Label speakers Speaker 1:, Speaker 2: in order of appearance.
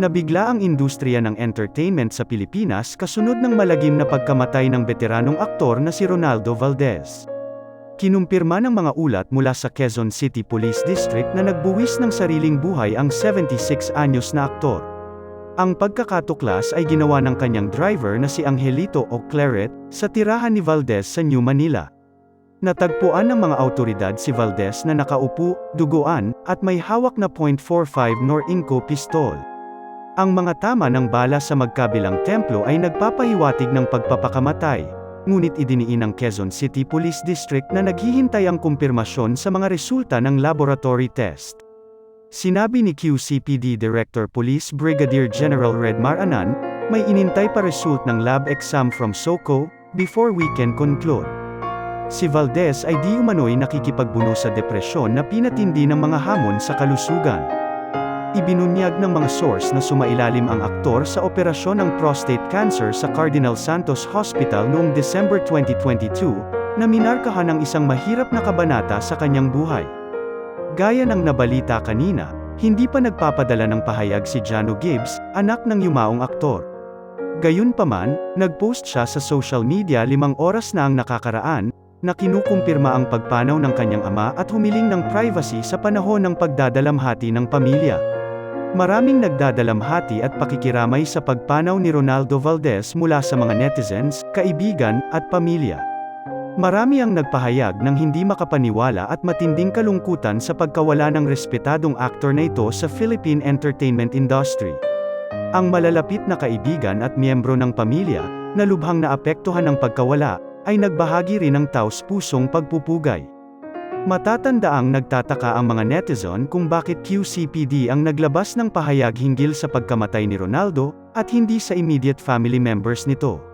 Speaker 1: Nabigla ang industriya ng entertainment sa Pilipinas kasunod ng malagim na pagkamatay ng veteranong aktor na si Ronaldo Valdez. Kinumpirma ng mga ulat mula sa Quezon City Police District na nagbuwis ng sariling buhay ang 76 anyos na aktor. Ang pagkakatuklas ay ginawa ng kanyang driver na si Angelito o Claret, sa tirahan ni Valdez sa New Manila. Natagpuan ng mga autoridad si Valdez na nakaupo, duguan, at may hawak na .45 Norinco pistol. Ang mga tama ng bala sa magkabilang templo ay nagpapahiwatig ng pagpapakamatay. Ngunit idiniin ng Quezon City Police District na naghihintay ang kumpirmasyon sa mga resulta ng laboratory test. Sinabi ni QCPD Director Police Brigadier General Redmar Anan, may inintay pa result ng lab exam from SOCO, before we can conclude. Si Valdez ay di umano'y nakikipagbuno sa depresyon na pinatindi ng mga hamon sa kalusugan. Ibinunyag ng mga source na sumailalim ang aktor sa operasyon ng prostate cancer sa Cardinal Santos Hospital noong December 2022, na minarkahan ng isang mahirap na kabanata sa kanyang buhay. Gaya ng nabalita kanina, hindi pa nagpapadala ng pahayag si Jano Gibbs, anak ng yumaong aktor. Gayunpaman, nagpost siya sa social media limang oras na ang nakakaraan, na kinukumpirma ang pagpanaw ng kanyang ama at humiling ng privacy sa panahon ng pagdadalamhati ng pamilya. Maraming nagdadalamhati at pakikiramay sa pagpanaw ni Ronaldo Valdez mula sa mga netizens, kaibigan, at pamilya. Marami ang nagpahayag ng hindi makapaniwala at matinding kalungkutan sa pagkawala ng respetadong aktor na ito sa Philippine entertainment industry. Ang malalapit na kaibigan at miyembro ng pamilya, na lubhang naapektuhan ng pagkawala, ay nagbahagi rin ng taus-pusong pagpupugay. Matatandaang nagtataka ang mga netizen kung bakit QCPD ang naglabas ng pahayag hinggil sa pagkamatay ni Ronaldo, at hindi sa immediate family members nito.